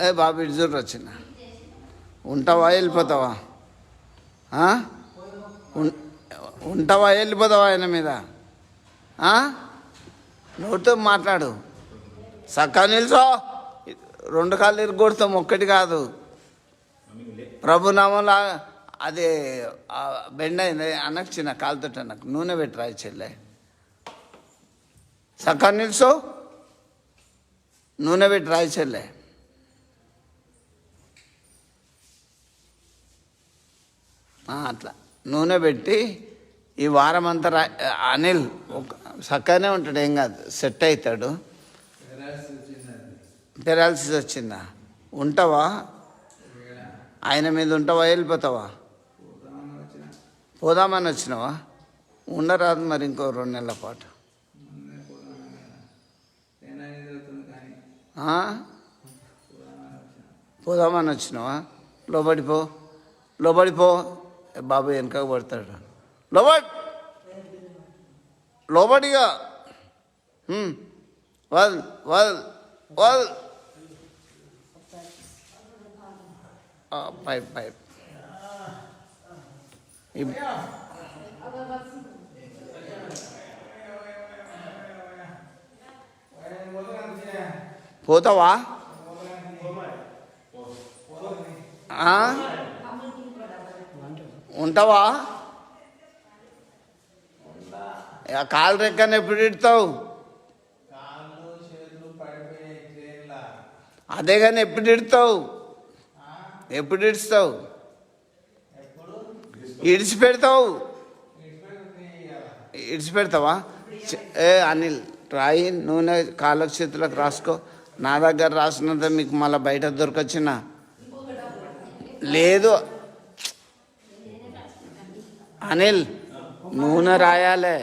ఏ బాబు ఇటు చూడు వచ్చిన ఉంటావా వెళ్ళిపోతావా? ఉంటావా వెళ్ళిపోతావా ఆయన మీద? నోటితో మాట్లాడు. సక్కా నిల్చో. రెండు కాళ్ళు ఇరుగొడతాం ఒక్కటి కాదు. ప్రభునామంలో అది బెండ్ అయింది. అన్నకు చిన్న కాలుతోటి అన్నకు. నూనె పెట్టి చెల్లె. సక్కా నిల్చో. నూనె పెట్టి రాయి చెల్లె. అట్లా. నూనె పెట్టి ఈ వారం అంతా రా అనిల్ ఒక చక్కగానే ఉంటాడు ఏం కాదు సెట్ అవుతాడు పెరాలసిస్ వచ్చిందా? ఉంటావా? ఆయన మీద ఉంటావా? వెళ్ళిపోతావా? పోదామని వచ్చినావా? ఉండరాదు మరి ఇంకో రెండు నెలల పాటు. పోదామని వచ్చినావా? లోబడిపో లోబడిపో ఏ బాబు వెనక పడతాడు లోబడి లోబడిగా హ్మ్. వద్ వద్ వద్ ఆ, పైప్ పైప్ ఇప్- పోతావా ఆ? ఉంటావా? కాలు రెక్కని ఎప్పుడు ఇడతావు అదే కానీ ఎప్పుడు ఇడతావు? ఎప్పుడు ఇడుస్తావు? ఇడిచి పెడతావు ఇడిచి పెడతావా ఏ అనిల్ రాయి నూనె కాళ్ళకు చేతులకు రాసుకో. నా దగ్గర రాసినంత మీకు మళ్ళీ బయట దొరకొచ్చిన? లేదు. అనిల్ నూనె రాయాలే